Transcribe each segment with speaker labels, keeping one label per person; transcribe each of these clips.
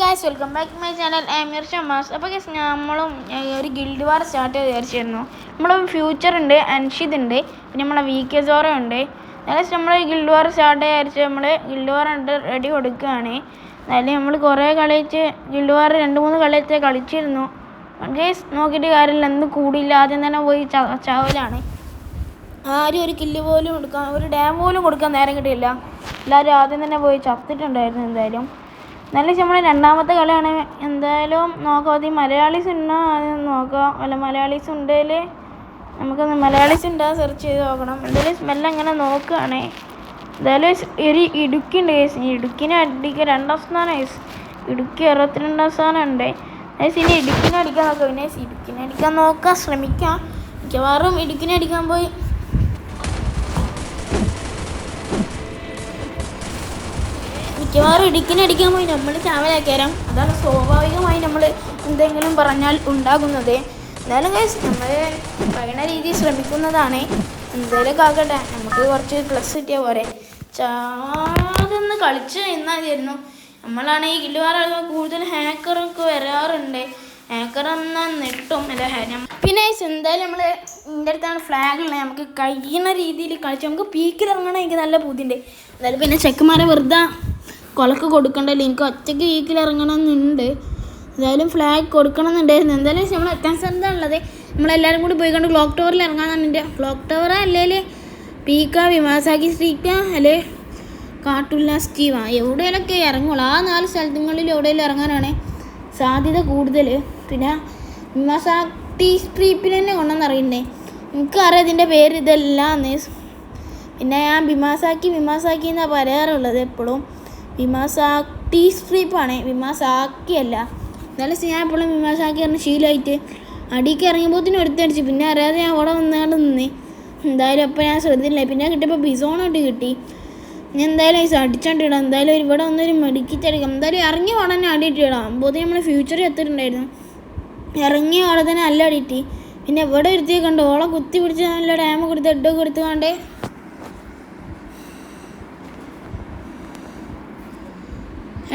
Speaker 1: Guys welcome back my channel Aamir Shamas അപ്പോൾ guys നമ്മളും ഒരു ഗിൽഡ് വാർ സ്റ്റാർട്ട് ചെയ്ത് വിചാരിച്ചിരുന്നു. നമ്മുടെ ഫ്യൂച്ചർ ഉണ്ട് അൻഷിദ് ഉണ്ട് പിന്നെ നമ്മളെ വി കെ സോറ ഉണ്ട്. ഗൈസ് നമ്മൾ ഗിൽഡ് വാർ സ്റ്റാർട്ട് വിചാരിച്ച് നമ്മൾ ഗിൽഡ് വാർ ഉണ്ട് റെഡി കൊടുക്കുകയാണ്. എന്നാലും നമ്മൾ കുറേ കളിച്ച് ഗിൽഡ് വാർ രണ്ട് മൂന്ന് കളിച്ച് കളിച്ചിരുന്നു. ഗൈസ് നോക്കിയിട്ട് കാര്യമില്ല എന്ത് കൂടിയില്ല. ആദ്യം തന്നെ പോയി ചാവലാണ്. ആരും ഒരു കില്ല് പോലും കൊടുക്കാൻ ഒരു ഡാം പോലും കൊടുക്കാൻ നേരം കിട്ടിയില്ല. എല്ലാവരും ആദ്യം തന്നെ പോയി ചത്തിട്ടുണ്ടായിരുന്നു എന്തായാലും. എന്നാലും നമ്മുടെ രണ്ടാമത്തെ കളിയാണ് എന്തായാലും നോക്കാം. അത് മലയാളി മലയാളീസ് ഉണ്ടോ ആദ്യം നോക്കാം. അല്ല മലയാളീസ് ഉണ്ടെങ്കിൽ നമുക്ക് മലയാളീസ് ഉണ്ടോ സെർച്ച് ചെയ്ത് നോക്കണം. എന്തായാലും സ്മെല്ല് അങ്ങനെ നോക്കുകയാണേ എന്തായാലും ഒരു ഇടുക്കി ഉണ്ട് കേസ് ഇടുക്കിനെ അടിക്കുക രണ്ടാം സ്ഥാനം കേസ് ഇടുക്കി അറുപത്തിരണ്ടാം സ്ഥാനം ഉണ്ട്. ഇനി ഇടുക്കിനെ അടിക്കാൻ നോക്കാം. പിന്നെ ഇടുക്കിനെ അടിക്കാൻ നോക്കാൻ ശ്രമിക്കാം. മിക്കവാറും ഇടുക്കിനെ അടിക്കാൻ പോയി. മിക്കവാറും ഇടുക്കിനെ അടിക്കാൻ പോയി. നമ്മൾ ചാവലാക്കിയാലും അതാണ് സ്വാഭാവികമായി നമ്മൾ എന്തെങ്കിലും പറഞ്ഞാൽ ഉണ്ടാകുന്നത്. എന്തായാലും ഗൈസ് നമ്മൾ പറയുന്ന രീതി ശ്രമിക്കുന്നതാണ്. എന്തായാലും ആകട്ടെ നമുക്ക് കുറച്ച് പ്ലസ് കിട്ടിയ പോരെ. ചാതെന്ന് കളിച്ച് എന്നായിരുന്നു നമ്മളാണ് ഈ ഗില്ലുവാറ കൂടുതൽ ഹാക്കറൊക്കെ വരാറുണ്ട്. ഹാക്കർ എന്നാൽ നെട്ടും അല്ല പിന്നെ എന്തായാലും നമ്മൾ ഇതിന്റെ അടുത്താണ് ഫ്ലാഗ് ഉള്ളത്. നമുക്ക് കഴിയുന്ന രീതിയിൽ കളിച്ച് നമുക്ക് പീക്കിൽ ഇറങ്ങണമെങ്കിൽ നല്ല പൂതിയുണ്ട് എന്തായാലും പിന്നെ ചെക്കന്മാരെ വെറുതെ കൊലക്ക് കൊടുക്കണ്ടല്ലോ. എനിക്ക് ഒറ്റയ്ക്ക് പീക്കിൽ ഇറങ്ങണമെന്നുണ്ട്. എന്തായാലും ഫ്ലാഗ് കൊടുക്കണം എന്നുണ്ടായിരുന്നു എന്തായാലും നമ്മൾ എത്താൻ സ്ഥലത്താണുള്ളത്. നമ്മളെല്ലാവരും കൂടി പോയി കണ്ട് ക്ലോക്ക് ടവറിൽ ഇറങ്ങാന്നാണ് എന്റെ ക്ലോക്ക് ടവർ അല്ലെങ്കിൽ പീക്ക വിമാസാക്കി സ്ട്രീക്ക അല്ലേ? കാട്ടുള്ള സ്റ്റീവ എവിടെയൊക്കെ ഇറങ്ങുള്ളൂ. ആ നാല് സ്ഥലങ്ങളിൽ എവിടെയെങ്കിലും ഇറങ്ങാനാണ് സാധ്യത കൂടുതൽ പിന്നെ വിമാസാക്തി സ്ട്രീപ്പിൽ തന്നെ കൊണ്ടെന്ന് അറിയണ്ടേ എനിക്കറിയാം ഇതിന്റെ പേര് ഇതെല്ലാം പിന്നെ ഞാൻ ബിമാസാക്കി ബിമാസാക്കി എന്നാണ് പറയാറുള്ളത് എപ്പോഴും ബിമാസാക്കി സ്ട്രീപ്പാണ് വിമാസാക്കിയല്ല. നല്ല എപ്പോഴും ബിമാസാക്കി പറഞ്ഞ് ശീലമായിട്ട് അടിക്ക് ഇറങ്ങിയപ്പോഴത്തേനും ഒരുത്തടിച്ച് പിന്നെ അറിയാതെ ഞാൻ അവിടെ വന്നാണ്ട് നിന്നേ. എന്തായാലും അപ്പം ഞാൻ ശ്രദ്ധയില്ല പിന്നെ കിട്ടിയപ്പോൾ ബിസോണായിട്ട് കിട്ടി. ഞാൻ എന്തായാലും ഈ അടിച്ചോണ്ടിടാം എന്തായാലും ഇവിടെ വന്നൊരു മെടുക്കിച്ചടിക്കാം എന്തായാലും ഇറങ്ങി ഉടനെ അടിയിട്ടിടാം അപ്പോഴത്തേക്കും നമ്മൾ ഫ്യൂച്ചറിൽ എത്തിയിട്ടുണ്ടായിരുന്നു ഇറങ്ങിയ ഉടനെ തന്നെ നല്ല അടിയിട്ട്. പിന്നെ ഇവിടെ ഒരുത്തിയെ ഉണ്ട് ഓളെ കുത്തി പിടിച്ച് നല്ല ഡാമ കൊടുത്ത് എഡ്ഡൊക്കെ കൊടുത്ത്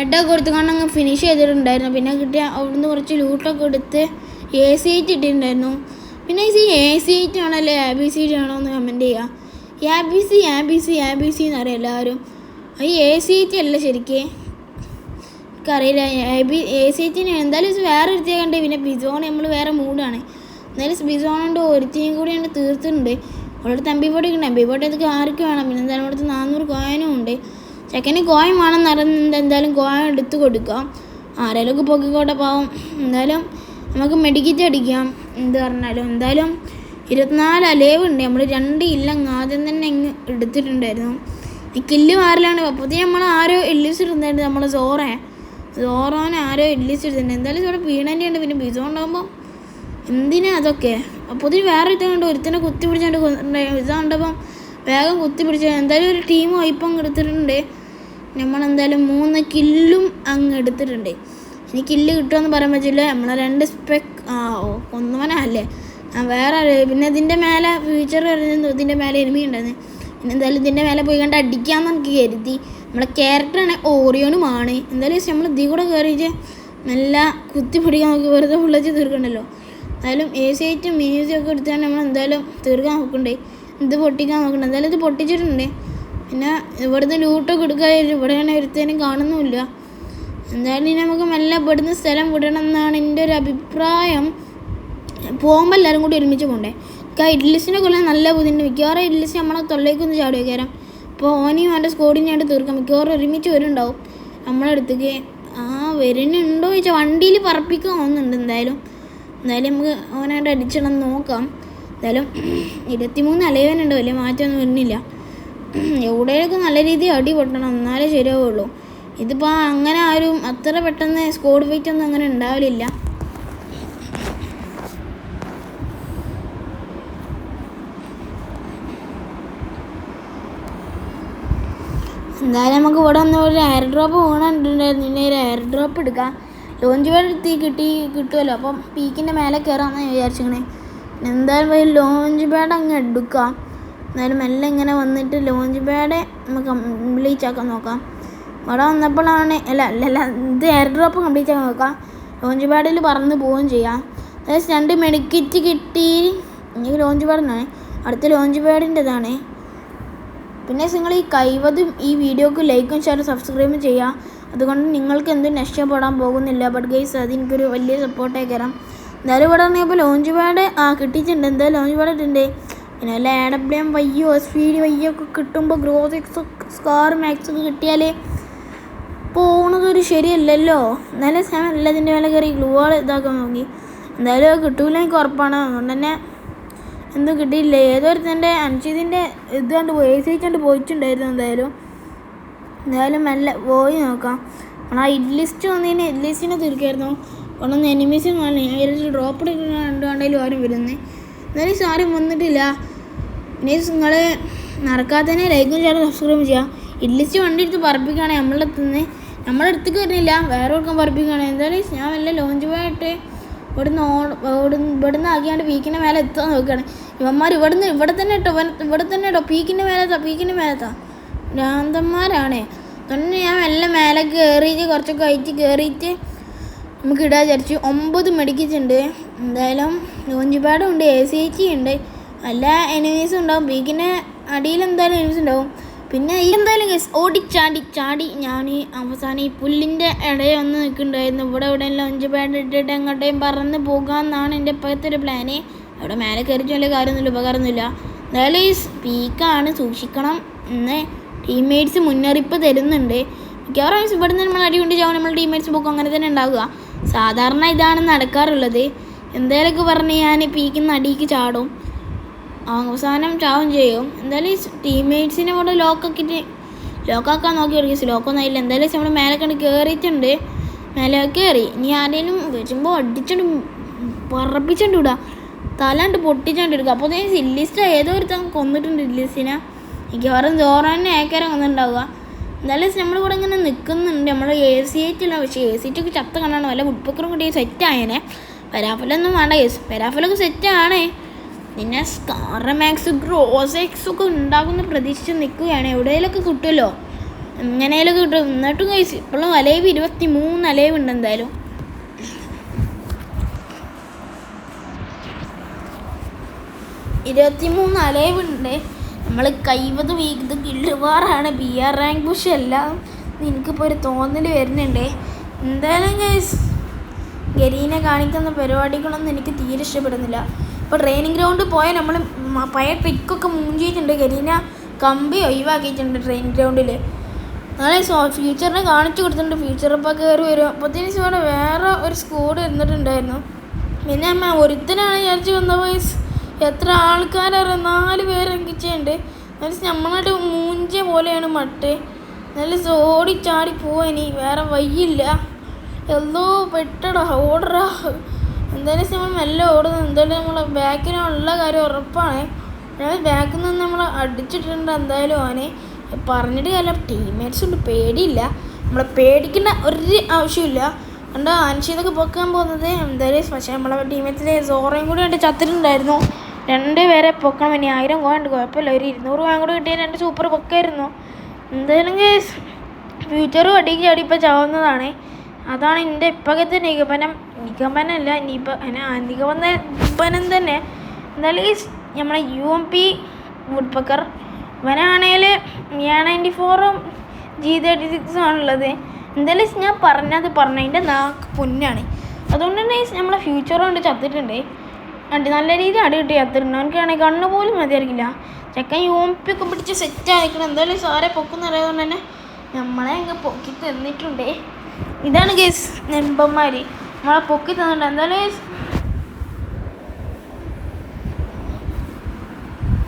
Speaker 1: ഹെഡൊക്കെ കൊടുത്ത് കൊണ്ട് അങ്ങ് ഫിനിഷ് ചെയ്തിട്ടുണ്ടായിരുന്നു. പിന്നെ കിട്ടിയ അവിടുന്ന് കുറച്ച് ലൂട്ടൊക്കെ എടുത്ത് എ സി എയ്റ്റ് ഇട്ടിട്ടുണ്ടായിരുന്നു. പിന്നെ ഈ എ സി എയ്റ്റ് ആണല്ലേ എ ബി സി ആണോ എന്ന് കമന്റ് ചെയ്യുക A B C A B C A B C എന്ന് അറിയാം എല്ലാവരും. ഈ എ സി എയ്റ്റ് അല്ല ശരിക്ക്. എനിക്കറിയില്ല. എ ബി എ സി എയ്റ്റിന് എന്തായാലും വേറെ ഒരുത്തിയെ കണ്ട് പിന്നെ ബിസോൺ നമ്മൾ വേറെ മൂഡാണ് എന്നാലും ബിസോൺ കൊണ്ട് ഒരുത്തിയും കൂടി ഞാൻ തീർത്തിട്ടുണ്ട്. അവളുടെ തമ്പി പൊടി തമ്പി പൊടി അതൊക്കെ ആർക്ക് വേണം? പിന്നെ എന്തായാലും അവിടുത്തെ നാനൂറ് കോയനും ഉണ്ട്. ചെക്കന് വേണം നടന്നുണ്ട് എന്തായാലും ഗോയം എടുത്തു കൊടുക്കാം ആരെങ്കിലുമൊക്കെ പൊക്കിക്കോട്ടെ പാവം. എന്തായാലും നമുക്ക് മെഡിക്കറ്റ് അടിക്കാം. എന്ത് പറഞ്ഞാലും. എന്തായാലും ഇരുപത്തിനാല് അലേവ് ഉണ്ട്. നമ്മൾ രണ്ട് ഇല്ലങ്ങ് ആദ്യം തന്നെ ഇങ്ങ് എടുത്തിട്ടുണ്ടായിരുന്നു. ഈ കില്ല് മാറിലാണ്. പുതിയ നമ്മൾ ആരോ എല്ലിസ് ഇടുന്നുണ്ട് നമ്മൾ സോറ. സോറോനെ ആരോ എല്ലിസ് ഇടുന്നുണ്ട്. എന്തായാലും ഇവിടെ പീണന്റെ ഉണ്ട് പിന്നെ ബിസോ ഉണ്ടാകുമ്പോൾ എന്തിനാ അതൊക്കെ? അപ്പോൾ ഇതിന് വേറെ ഒരുത്തൻ കണ്ട് ഒരുത്തനെ കുത്തി പിടിച്ചാണ്ട് ബിസോ കണ്ടപ്പം വേഗം കുത്തി പിടിച്ച എന്തായാലും ഒരു ടീം വൈപ്പം എടുത്തിട്ടുണ്ട്. നമ്മളെന്തായാലും മൂന്ന് കില്ലും അങ്ങ് എടുത്തിട്ടുണ്ട്. ഇനി കില്ല് കിട്ടുമെന്ന് പറയാൻ പറ്റില്ല നമ്മളെ രണ്ട് സ്പെക്ക് ആ ഓ കൊന്നവനല്ലേ? ആ വേറെ പിന്നെ ഇതിന്റെ മേലെ ഫ്യൂച്ചർ വരുന്നത് ഇതിന്റെ മേലെ എനിമി ഉണ്ടായിരുന്നു പിന്നെ എന്തായാലും ഇതിന്റെ മേലെ പോയി കണ്ട് അടിക്കാമെന്ന് എനിക്ക് കരുതി. നമ്മളെ ക്യാരക്ടറാണ് ഓറിയോണുമാണ് എന്തായാലും നമ്മൾ ഇതിൽ കൂടെ കയറിയിട്ട് നല്ല കുത്തി പിടിക്കാൻ നോക്കി വെറുതെ ഫുള്ളച്ച് തീർക്കണ്ടല്ലോ. എന്തായാലും എ സി ആയിട്ട് മ്യൂസിയൊക്കെ എടുത്താണ് നമ്മൾ എന്തായാലും തീർക്കാൻ നോക്കണ്ടേ. ഇത് പൊട്ടിക്കാൻ നോക്കണ്ടേ. എന്തായാലും ഇത് പൊട്ടിച്ചിട്ടുണ്ട്. പിന്നെ ഇവിടുന്ന് ലൂട്ട് ലൂട്ടൊക്കെ ഇവിടെ ഞാൻ ഒരുത്തേനും കാണുന്നുമില്ല. എന്തായാലും ഇനി നമുക്ക് മെല്ലെ ഇവിടുന്ന് സ്ഥലം വിടണം എന്നാണ് എന്റെ ഒരു അഭിപ്രായം. പോകുമ്പോൾ എല്ലാവരും കൂടി ഒരുമിച്ച് പോകണ്ടേ ആ ഇഡ്ലിസിനെ കൊല്ലം നല്ല ബുദ്ധിമുട്ട് മിക്കവാറും ഇഡ്ലിസ് നമ്മളെ തൊള്ളേക്കൊന്ന് ചാടി വയ്ക്കാരം അപ്പോൾ ഓനെയും അവന്റെ സ്കോഡിനായിട്ട് തീർക്കാം. മിക്കവാറും ഒരുമിച്ച് വരുന്നുണ്ടാവും. നമ്മളെ അടുത്തേക്ക് ആ വരുന്നുണ്ടോ ചോദിച്ചാൽ വണ്ടിയിൽ പറപ്പിക്കാൻ ഒന്നുണ്ട് എന്തായാലും. എന്തായാലും നമുക്ക് ഓനായിട്ട് അടിച്ചിടണം നോക്കാം. എന്തായാലും ഇരുപത്തിമൂന്ന് അലവനുണ്ട്. വലിയ മാറ്റമൊന്നും വരുന്നില്ല. എവിടെയൊക്കെ നല്ല രീതിയിൽ അടി പൊട്ടണം എന്നാലേ ശരിയാവുള്ളൂ. ഇതിപ്പോൾ അങ്ങനെ ആരും അത്ര പെട്ടെന്ന് സ്കോഡ് ഫൈറ്റ് ഒന്നും അങ്ങനെ ഉണ്ടാവില്ല എന്തായാലും നമുക്ക് ഇവിടെ വന്ന് ഒരു എയർ ഡ്രോപ്പ് പോകണുണ്ടായിരുന്നു ഇനി ഒരു എയർ ഡ്രോപ്പ് എടുക്കാം. ലോഞ്ച് പാഡ് എത്തി കിട്ടി കിട്ടുമല്ലോ അപ്പം പീക്കിന്റെ മേലെ കയറാമെന്ന് വിചാരിച്ചിങ്ങനെ എന്തായാലും ലോഞ്ച് പാഡ് അങ്ങ് എടുക്കാം. എന്നാലും മെല്ലെ ഇങ്ങനെ വന്നിട്ട് ലോഞ്ച് പാഡ് നമുക്ക് കംപ്ലീറ്റ് ആക്കാൻ നോക്കാം. ഇവിടെ വന്നപ്പോഴാണ് അല്ല അല്ല അല്ല ഇത് എയർ ഡ്രോപ്പ് കംപ്ലീറ്റ് ആക്കാൻ നോക്കാം. ലോഞ്ച് പാഡിൽ പറന്ന് പോവുകയും ചെയ്യാം. അതായത് രണ്ട് മെഡിക്കറ്റ് കിട്ടി. എനിക്ക് ലോഞ്ച് പാഡിനാണ് അടുത്ത ലോഞ്ച് പാഡിന്റെതാണ് പിന്നെ നിങ്ങൾ ഈ കൈവതും ഈ വീഡിയോക്ക് ലൈക്കും ഷെയറും സബ്സ്ക്രൈബും ചെയ്യുക. അതുകൊണ്ട് നിങ്ങൾക്ക് എന്തും നഷ്ടപ്പെടാൻ പോകുന്നില്ല. ബട്ട് ഗൈസ് അത് എനിക്കൊരു വലിയ സപ്പോർട്ടായി കയറാം. എന്തായാലും ഇവിടെ പറഞ്ഞപ്പോൾ ലോഞ്ച് പാഡ് ആ കിട്ടിയിട്ടുണ്ട്. എന്തായാലും ലോഞ്ച് പാഡ് ഇട്ടുണ്ട്. പിന്നെ വല്ല ആഡബ്ലിയം വയ്യോ എസ് പി ഡി വയ്യോ ഒക്കെ കിട്ടുമ്പോൾ ഗ്രോത്ത് എക്സ് സ്കാർ മാക്സ് ഒക്കെ കിട്ടിയാൽ പോകുന്നതൊരു ശരിയല്ലല്ലോ. എന്നാലും സാം എല്ലാത്തിന്റെ മേലെ കയറി ഗ്ലൂവാൾ ഇതാക്കാൻ നോക്കി. എന്തായാലും അത് കിട്ടൂല ഉറപ്പാണ്. അതുകൊണ്ട് തന്നെ എന്തും കിട്ടിയില്ല? ഏതൊരുത്തന്റെ അൻഷിതിന്റെ ഇത് കണ്ട് പോയി എ സി കണ്ട് പോയിട്ടുണ്ടായിരുന്നു എന്തായാലും. എന്തായാലും മെല്ലെ പോയി നോക്കാം. ആ ഇഡ്ലിസ്റ്റ് വന്നതിന് ഇഡ്ലിസ്റ്റിനെ തീർക്കായിരുന്നു. കാരണം എനിമീസും കാണി ഞാൻ ഡ്രോപ്പ് എടുക്കുന്ന കണ്ടുകൊണ്ടെങ്കിലും ആരും വരുന്നത് എന്നാലും ആരും വന്നിട്ടില്ല. ഇനി നിങ്ങൾ നടക്കാത്തതിനെ ലൈക്കും ചെയ്യാതെ സബ്സ്ക്രൈബ് ചെയ്യുക ഇല്ലിച്ച് വണ്ടി എടുത്ത് പറപ്പിക്കുകയാണെങ്കിൽ നമ്മളുടെ അടുത്തുനിന്ന്. നമ്മുടെ അടുത്തേക്ക് വരുന്നില്ല. വേറെ കൊടുക്കാൻ പറപ്പിക്കുകയാണ് എന്തായാലും ഞാൻ വല്ല ലോഞ്ച് പോയിട്ട് ഇവിടുന്ന് ഇവിടുന്ന് ഇവിടുന്ന് ആക്കിയാണ്ട് പീക്കിന്റെ മേലെ എത്താൻ നോക്കുകയാണ് ഇവന്മാർ ഇവിടുന്ന് ഇവിടെ തന്നെ ഇവൻ ഇവിടെ തന്നെ ഇട്ടോ. പീക്കിന്റെ മേലെത്താ പീക്കിന്റെ മേലെത്താ ഭ്രാന്തന്മാരാണേ. തന്നെ ഞാൻ മെല്ലെ മേലെ കയറിയിട്ട് കുറച്ചൊക്കെ അയച്ച് കയറിയിട്ട് നമുക്ക് ഇടാൻ വിചാരിച്ചു. ഒമ്പത് മെഡിക്കിച്ചുണ്ട് എന്തായാലും ലോഞ്ച് പാഡും ഉണ്ട് എ സി എച്ച് ഉണ്ട്. എല്ലാ എനിമീസും ഉണ്ടാവും. ബീഗിനെ അടിയിൽ എന്തായാലും എനിമീസ് ഉണ്ടാവും. പിന്നെ ഈ എന്തായാലും ഗസ് ഓടി ചാടി ചാടി. ഞാൻ അവസാനം ഈ പുല്ലിന്റെ ഇടയിൽ ഒന്ന് നിൽക്കുന്നുണ്ടായിരുന്നു. ഇവിടെ ഇവിടെ ലഞ്ച് പാഡ് ഇട്ടിട്ട് എങ്ങോട്ടേയും പറന്ന് പോകാമെന്നാണ് എന്റെ ഇപ്പോഴത്തെ ഒരു പ്ലാന് അവിടെ മേലെ കയറിച്ചു വലിയ കാര്യമൊന്നുമില്ല ഉപകാരമൊന്നുമില്ല. എന്തായാലും ഈ സ്പീക്കാണ് സൂക്ഷിക്കണം. എന്ന് ടീംമേറ്റ്സ് മുന്നറിയിപ്പ് തരുന്നുണ്ട്. മിക്കവാറും ഇവിടെ നിന്ന് നമ്മൾ അടികൊണ്ട് ചാവും. നമ്മൾ ടീംമേറ്റ്സ് പോക്കും അങ്ങനെ തന്നെ ഉണ്ടാവുക. സാധാരണ ഇതാണ് നടക്കാറുള്ളത്. എന്തായാലൊക്കെ പറഞ്ഞ് ഞാൻ പീക്കുന്ന അടിക്ക് ചാടും. അവസാനം ചാവും ചെയ്യും. എന്തായാലും ടീംമേറ്റ്സിനെ കൂടെ ലോക്കാക്കിയിട്ട് ലോക്കാക്കാൻ നോക്കി കൊടുക്കും ലോക്കൊന്നും ആയില്ല. എന്തായാലും നമ്മൾ മേലെ കണ്ട് കയറിയിട്ടുണ്ട് മേലെ കയറി ഇനി ആരെങ്കിലും വരുമ്പോൾ അടിച്ചോണ്ട് പറപ്പിച്ചോണ്ട് വിടുക തലാണ്ട് പൊട്ടിച്ചോണ്ട് എടുക്കുക അപ്പോൾ ഞാൻ സില്ലിസ്റ്റ് ഏതോ ഒരുത്തൻ കൊന്നിട്ടുണ്ട് ഇല്ലിസ്റ്റിനെ മിക്കവാറും ജോറാനെ ഏക്കാരം കൊന്നിട്ടുണ്ടാവുക. എന്തായാലും നമ്മൾ ഇവിടെ ഇങ്ങനെ നിൽക്കുന്നുണ്ട് നമ്മൾ എ സി ആയിട്ടില്ല പക്ഷേ എ സി ഒക്കെ ചത്ത കണ്ടാണ് വല്ല ഉഡ്പക്കറും കൂടി സെറ്റ് ആയേനെ. പരാഫലൊന്നും വേണ്ട കേസ് പരാഫലൊക്കെ സെറ്റാണ് പിന്നെ സ്കാർ മാക്സ് ഗ്രോസ് എക്സ് ഒക്കെ ഉണ്ടാകുന്ന പ്രതീക്ഷിച്ച് നിൽക്കുകയാണ് എവിടെയെങ്കിലൊക്കെ കിട്ടുമല്ലോ എങ്ങനെയൊക്കെ കിട്ടും? എന്നിട്ടും കഴിച്ച് ഇപ്പോഴും അലൈവ് ഇരുപത്തി മൂന്ന് അലൈവ് ഉണ്ട് എന്തായാലും. അലേവ് ഉണ്ട്. നമ്മൾ കൈവത് വീക്ക് കിള്ളുവാറാണ്. ബി ആർ റാങ്ക് പുഷ് എല്ലാം എനിക്കിപ്പോൾ ഒരു തോന്നൽ വരുന്നുണ്ട്. എന്തായാലും ഗരീനെ കാണിക്കുന്ന പരിപാടികളൊന്നും എനിക്ക് തീരെ ഇഷ്ടപ്പെടുന്നില്ല. ഇപ്പോൾ ട്രെയിനിങ് ഗ്രൗണ്ടിൽ പോയാൽ നമ്മൾ പഴയ ട്രിക്കൊക്കെ മൂഞ്ചിയിട്ടുണ്ട് കരീന കമ്പി ഒഴിവാക്കിയിട്ടുണ്ട് ട്രെയിനിങ് ഗ്രൗണ്ടിൽ നാളെ സോ ഫ്യൂച്ചറിനെ കാണിച്ചു കൊടുത്തിട്ടുണ്ട്. ഫ്യൂച്ചർ ഇപ്പോൾ കയറി വരും. അപ്പോഴത്തേനും ഇവിടെ വേറെ ഒരു സ്കൂഡ് ഇരുന്നിട്ടുണ്ടായിരുന്നു പിന്നെ അമ്മ ഒരുത്തനാണ് വിചാരിച്ചു വന്ന വയസ്സ് എത്ര ആൾക്കാരറിയാം നാല് പേര് ഇറങ്ങിച്ചുണ്ട്. എന്നാലും നമ്മളായിട്ട് മൂഞ്ചിയ പോലെയാണ് മട്ട്. നല്ല ഓടി ചാടി പോവാ വേറെ വയ്യില്ല എന്തോ പെട്ടടാ ഓടറാ എന്തായാലും നമ്മൾ മെല്ലെ ഓടുന്നു. എന്തായാലും നമ്മൾ ബാക്കിനുള്ള കാര്യം ഉറപ്പാണ്. അതായത് ബാക്കിൽ നിന്ന് നമ്മൾ അടിച്ചിട്ടുണ്ട് എന്തായാലും അവനെ പറഞ്ഞിട്ട് കാര്യം ടീംമേറ്റ്സ് ഉണ്ട്. പേടിയില്ല. നമ്മളെ പേടിക്കേണ്ട ഒരു ആവശ്യമില്ല കണ്ടോ? അൻഷിതൊക്കെ പൊക്കാൻ പോകുന്നത്? എന്തായാലും പക്ഷേ നമ്മളെ ടീമേറ്റ്സിലെ സോറയും കൂടി കണ്ട് ചത്തിട്ടുണ്ടായിരുന്നു. രണ്ട് പേരെ പൊക്കണം. ഇനി ആയിരം കോയുണ്ട് കുഴപ്പമില്ല. ഒരു ഇരുന്നൂറ് കോയം കൂടി കിട്ടിയ രണ്ട് സൂപ്പർ പൊക്കായിരുന്നു. എന്തായാലും ഫ്യൂച്ചറും അടിക്ക് ചാടി ചാവുന്നതാണേ ചാവുന്നതാണ്. അതാണ് എന്റെ ഇപ്പോഴത്തെ നിഗമനം. നിഗമനമല്ല നിപ നിഗമനം തന്നെ. എന്തായാലും ഈ നമ്മുടെ യു എം പി വുഡ്പക്കർ ഇവനാണെങ്കിൽ എ നയന്റി ഫോറും ജി തേർട്ടി സിക്സും ആണുള്ളത്. എന്തായാലും ഞാൻ പറഞ്ഞത് പറഞ്ഞതിന്റെ നാക്ക് പൊന്നാണ്. അതുകൊണ്ട് തന്നെ നമ്മളെ ഫ്യൂച്ചർ കൊണ്ട് ചത്തിട്ടുണ്ട്. അടി നല്ല രീതിയിൽ അടി കിട്ടി ചത്തിട്ടുണ്ട്. അവനക്കാണെങ്കിൽ കണ്ണ് പോലും മതിയായിരിക്കില്ല. ചെക്കൻ യു എം പി ഒക്കെ പിടിച്ച് സെറ്റ് ആയിരിക്കണം. എന്തായാലും സാറെ പൊക്കുന്നറിയാതുകൊണ്ട് തന്നെ നമ്മളെ അങ്ങ് പൊക്കി തന്നിട്ടുണ്ട്. ഇതാണ് ഗേസ് നെമ്പന്മാർ നമ്മളെ പൊക്കി തന്നിട്ട് എന്തായാലും ഗേസ്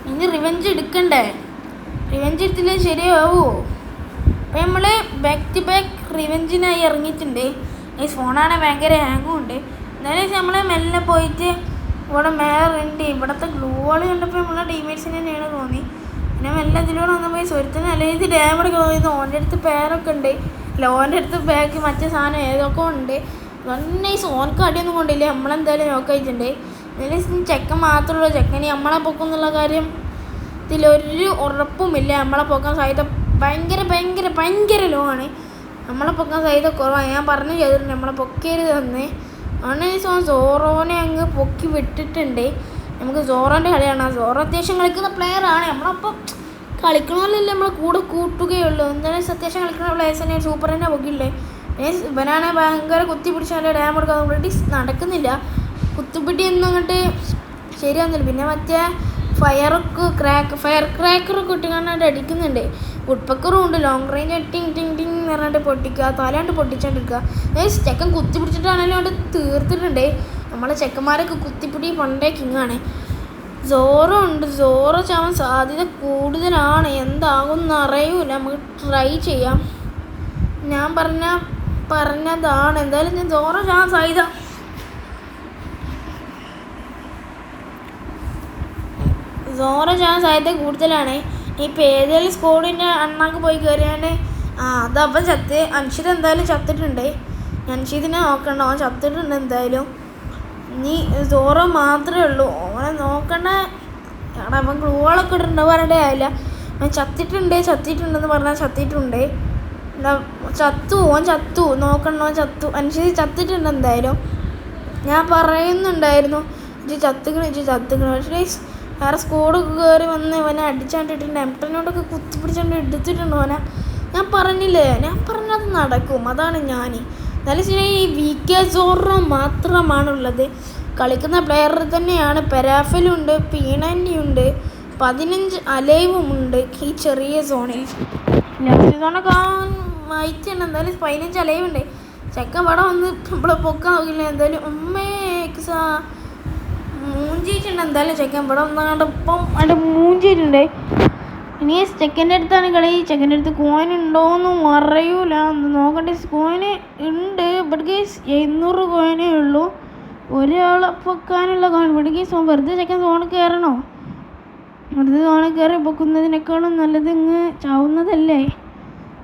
Speaker 1: ഇനി റിവെഞ്ച് എടുക്കണ്ടേ? റിവെഞ്ച് എടുത്തില്ലേ ശരിയാവോ. അപ്പം നമ്മൾ ബാക്ക് ടു ബാക്ക് റിവെഞ്ചിനായി ഇറങ്ങിയിട്ടുണ്ട്. ഈ ഫോണാണ് ഭയങ്കര ഹാങ്ങും ഉണ്ട്. എന്തായാലും നമ്മൾ മെല്ലെ പോയിട്ട് ഇവിടെ മേറുണ്ട് ഇവിടുത്തെ ഗ്ലൂവാൾ കണ്ടപ്പോൾ നമ്മളെ ടീമേറ്റ്സിന് തന്നെയാണ് തോന്നി. പിന്നെ മെല്ലെ ഇതിലൂടെ വന്നപ്പോൾ സ്വരത്തിന് അല്ലെങ്കിൽ ഡാമഡ് തോന്നിയത് ഓന്റെ അടുത്ത് പേരൊക്കെ ഉണ്ട്. അല്ല ഓന്റെ അടുത്ത് ബാഗ് മറ്റേ സാധനം ഏതൊക്കെ ഉണ്ട്. ഈ സോനക്ക് അടിയൊന്നും കൊണ്ടില്ല. നമ്മളെന്തായാലും നോക്കായിട്ടുണ്ട് എന്നാലും ചെക്കൻ മാത്രമേ ചെക്കന് നമ്മളെ പൊക്കുന്നുള്ള കാര്യം ഇതിലൊരു ഉറപ്പുമില്ല. നമ്മളെ പൊക്കാൻ സാധ്യത ഭയങ്കര ഭയങ്കര ഭയങ്കര ലോ ആണ്. നമ്മളെ പൊക്കാൻ സാധ്യത കുറവാണ്. ഞാൻ പറഞ്ഞു ചെയ്തിട്ടുണ്ട് നമ്മളെ പൊക്കരുത് തന്നെ അങ്ങനെ ഈ സോ സോറോനെ അങ്ങ് പൊക്കി വിട്ടിട്ടുണ്ട്. നമുക്ക് സോറോന്റെ കളിയാണ്. സോറോ അത്യാവശ്യം കളിക്കുന്ന പ്ലെയർ ആണ്. നമ്മളപ്പം കളിക്കണമല്ലേ നമ്മൾ കൂടെ കൂട്ടുകയുള്ളൂ. എന്താണ് അത്യാവശ്യം കളിക്കുന്ന തന്നെ സൂപ്പർ തന്നെ പൊക്കില്ലേ പിന്നെ ഇവനാണെ ഭയങ്കര കുത്തി പിടിച്ച് നല്ല ഡാം കൊടുക്കാൻ ഓൾറെഡി നടക്കുന്നില്ല. കുത്തിപ്പിടി ഒന്നും അങ്ങോട്ട് ശരിയാകുന്നില്ല പിന്നെ മറ്റേ ഫയറൊക്കെ ക്രാക്ക് ഫയർ ക്രാക്കറൊക്കെ ഇട്ടുകൊണ്ട് അടിക്കുന്നുണ്ട്. ഉഡ്പക്കറും ഉണ്ട് ലോങ് റേഞ്ച് ടിങ് ടിങ് ടിങ് എന്ന് പറഞ്ഞിട്ട് പൊട്ടിക്കുക തലാണ്ട് പൊട്ടിച്ചോണ്ടിരിക്കുക. അതായത് ചെക്കൻ കുത്തി പിടിച്ചിട്ടാണെങ്കിലും അവിടെ തീർത്തിട്ടുണ്ട്. നമ്മളെ ചെക്കന്മാരൊക്കെ കുത്തിപ്പിടി പണ്ടേ കിങ്ങാണ് സോറോ ഉണ്ട് സോറോ ചാവാൻ സാധ്യത കൂടുതലാണ്. എന്താകുമെന്ന് അറിയൂല. നമുക്ക് ട്രൈ ചെയ്യാം. ഞാൻ പറഞ്ഞ പറഞ്ഞതാണ്. എന്തായാലും ഞാൻ സോറോ ചാവാൻ സാധ്യത. സോറോ ചാവാൻ സാധ്യത കൂടുതലാണ്. ഇപ്പം ഏതെങ്കിലും സ്കോഡിന്റെ അണ്ണാക്ക് പോയി കയറിയാണ്ട് ആ അതപ്പം ചത്ത്. അൻഷിത് എന്തായാലും ചത്തിട്ടുണ്ട്. അൻഷിതിനെ നോക്കണ്ട. അവൻ ചത്തിട്ടുണ്ട് എന്തായാലും. നീ സോറോ മാത്രമേ ഉള്ളൂ. ഓനെ നോക്കണ്ട. അവൻ ഗ്ലൂകളൊക്കെ ഇട്ടിട്ടുണ്ട് പറഞ്ഞിട്ടേ ആയില്ല അവൻ ചത്തിട്ടുണ്ട് ചത്തിട്ടുണ്ടെന്ന് പറഞ്ഞാൽ ചത്തിട്ടുണ്ട് എന്താ ചത്തു ഓൻ ചത്തു. നോക്കണ്ട ഓൻ ചത്തു. അനുസരിച്ച് ചത്തിട്ടുണ്ട് എന്തായാലും. ഞാൻ പറയുന്നുണ്ടായിരുന്നു ഇജ്ജ് ചത്തുക്കണം ഇജ്ജ് ചത്തുക്കണം. പക്ഷേ വേറെ സ്കോഡൊക്കെ കയറി വന്ന് ഇവനെ അടിച്ചാണ്ടിട്ടുണ്ട് എംട്ടനോടൊക്കെ കുത്തിപ്പിടിച്ചാണ്ട് എടുത്തിട്ടുണ്ട് ഓനെ ഞാൻ പറഞ്ഞില്ലേ ഞാൻ പറഞ്ഞത് നടക്കും. അതാണ് ഞാൻ എന്നാലും ശരി ഈ വി കെ സോറോ മാത്രമാണുള്ളത്. കളിക്കുന്ന പ്ലെയർ തന്നെയാണ്. പെരാഫലുണ്ട് പീണന്റിയുണ്ട് പതിനഞ്ച് അലൈവുമുണ്ട് ഈ ചെറിയ സോണിൽ ലാസ്റ്റ് സോണൊക്കെ മയച്ചുണ്ട് എന്തായാലും പതിനഞ്ച് അലൈവുണ്ട്. ചെക്കൻ ഇവിടെ വന്ന് നമ്മളെ പൊക്കാൻ നോക്കില്ല എന്തായാലും ഉമ്മേ എക്സാ മൂഞ്ചിയിട്ടുണ്ട്. എന്തായാലും ചെക്കൻ ഇവിടെ വന്നാണ്ട് ഇപ്പം അവിടെ മൂഞ്ചിയിട്ടുണ്ട്. ഇനി ചെക്കന്റെ അടുത്താണ് കളി. ചെക്കന്റെ അടുത്ത് കോയിൻ ഉണ്ടോയെന്നും അറിയൂല ഒന്ന് നോക്കട്ടെ. കോയിന് ഉണ്ട്. ബട്ട് ഗേസ് എഴുന്നൂറ് കോയിനേ ഉള്ളൂ. ഒരാളെ പൊക്കാനുള്ള കോയിൻ ബട്ട് ഗേസ് വെറുതെ ചെക്കൻ സോണിൽ കയറണോ? വെറുതെ സോണിൽ കയറി പൊക്കുന്നതിനേക്കാളും നല്ലത് ഇങ്ങ് ചാവുന്നതല്ലേ?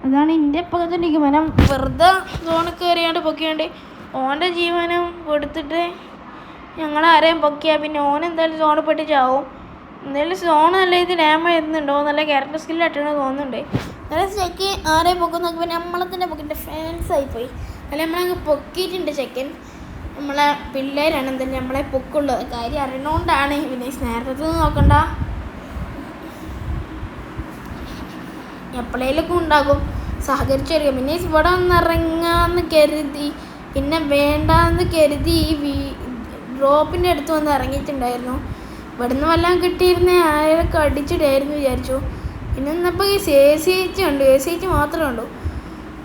Speaker 1: അതാണ് എന്റെ പക്കത്തിരിക്കും മനം വെറുതെ സോണിൽ കയറിയാണ്ട് പൊക്കിയാണ്ട് ഓന്റെ ജീവനം കൊടുത്തിട്ട് ഞങ്ങളാരെയും പൊക്കിയാൽ പിന്നെ ഓൻ എന്തായാലും സോണിൽ പെട്ട് എന്തായാലും സോൺ നല്ല ഇത് ഡാമ എന്നുണ്ടോ നല്ല ക്യാരക്ടർ സ്കില്ല് ആയിട്ടാണ് തോന്നുന്നുണ്ട്. നല്ല ചെക്ക് ആരെ പൊക്കും നോക്കുമ്പോൾ നമ്മളെ തന്നെ പൊക്കിന്റെ ഫാൻസ് ആയിപ്പോയി. അല്ല നമ്മളങ്ങ് പൊക്കിയിട്ടുണ്ട് ചെക്കൻ നമ്മളെ പിള്ളേരാണ് എന്തായാലും നമ്മളെ പൊക്കുള്ളത് കാര്യം അറിയണോണ്ടാണ്. പിന്നെ നിന്ന് നോക്കണ്ട. എപ്പോഴേലൊക്കെ ഉണ്ടാകും. സഹകരിച്ചറിയാം പിന്നെ ഇവിടെ ഒന്ന് ഇറങ്ങാന്ന് കരുതി. പിന്നെ വേണ്ടാന്ന് കരുതി ഈ വീ ഡ്രോപ്പിന്റെ അടുത്ത് വന്ന് ഇറങ്ങിയിട്ടുണ്ടായിരുന്നു. ഇവിടുന്ന് വല്ലതും കിട്ടിയിരുന്നേ ആരൊക്കെ അടിച്ചിടായിരുന്നു വിചാരിച്ചു. പിന്നെ ഇന്നപ്പോൾ ഈ എ സി എച്ച് ഉണ്ട് എ സി എച്ച് മാത്രമേ ഉള്ളൂ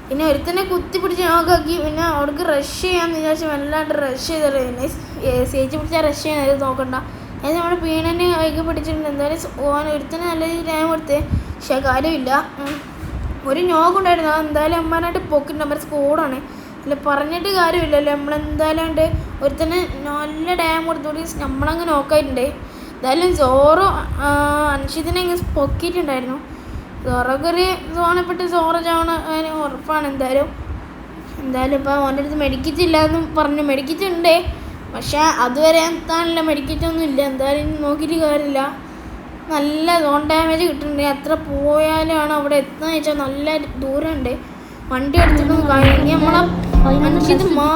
Speaker 1: പിന്നെ ഒരുത്തനെ കുത്തി പിടിച്ച് നോക്കാക്കി പിന്നെ അവിടേക്ക് റഷ് ചെയ്യാമെന്ന് വിചാരിച്ചു വല്ലാണ്ട് റഷ് ചെയ്തല്ലോ. പിന്നെ എ സി എച്ച് പിടിച്ചാൽ റഷ് ചെയ്യാൻ നോക്കണ്ട. അതായത് നമ്മുടെ പീണനെ കൈക്ക് പിടിച്ചിട്ടുണ്ട്. എന്തായാലും ഓൻ ഒരുത്തനെ നല്ല രീതിയിൽ ഞാൻ കൊടുത്തേ. പക്ഷേ കാര്യമില്ല. ഒരു നോക്കുണ്ടായിരുന്നു അത് എന്തായാലും അമ്മാനായിട്ട് പൊക്കിട്ട് നമ്പർ സ്കോഡാണ് അല്ല പറഞ്ഞിട്ട് കാര്യമില്ലല്ലോ. നമ്മളെന്തായാലും ഉണ്ട് ഒരുത്തന്നെ നല്ല ഡാം കൊടുത്തോടി നമ്മളങ്ങ് നോക്കായിട്ടുണ്ട് എന്തായാലും സോറോ അൻഷിദിനെ ഇങ്ങനെ പൊക്കിയിട്ടുണ്ടായിരുന്നു. സോറൊക്കെ ഒരു സോണപ്പെട്ട് സോറ ചാവണ അതിന് ഉറപ്പാണ് എന്തായാലും. എന്തായാലും ഇപ്പോൾ ഓന്റെ അടുത്ത് മെഡിക്കറ്റില്ല എന്ന് പറഞ്ഞു. മെഡിക്കറ്റുണ്ട് പക്ഷേ അതുവരെ എത്താനില്ല മെഡിക്കറ്റൊന്നും ഇല്ല. എന്തായാലും നോക്കിയിട്ട് കാര്യമില്ല. നല്ല സോൺ ഡാമേജ് കിട്ടുന്നുണ്ട്. എത്ര പോയാലും ആണ് അവിടെ എത്തുന്നത് വെച്ചാൽ നല്ല ദൂരമുണ്ട്. വണ്ടി എടുത്തിട്ടൊന്നും കഴിഞ്ഞ് നമ്മളെ മനുഷ്യത് മാ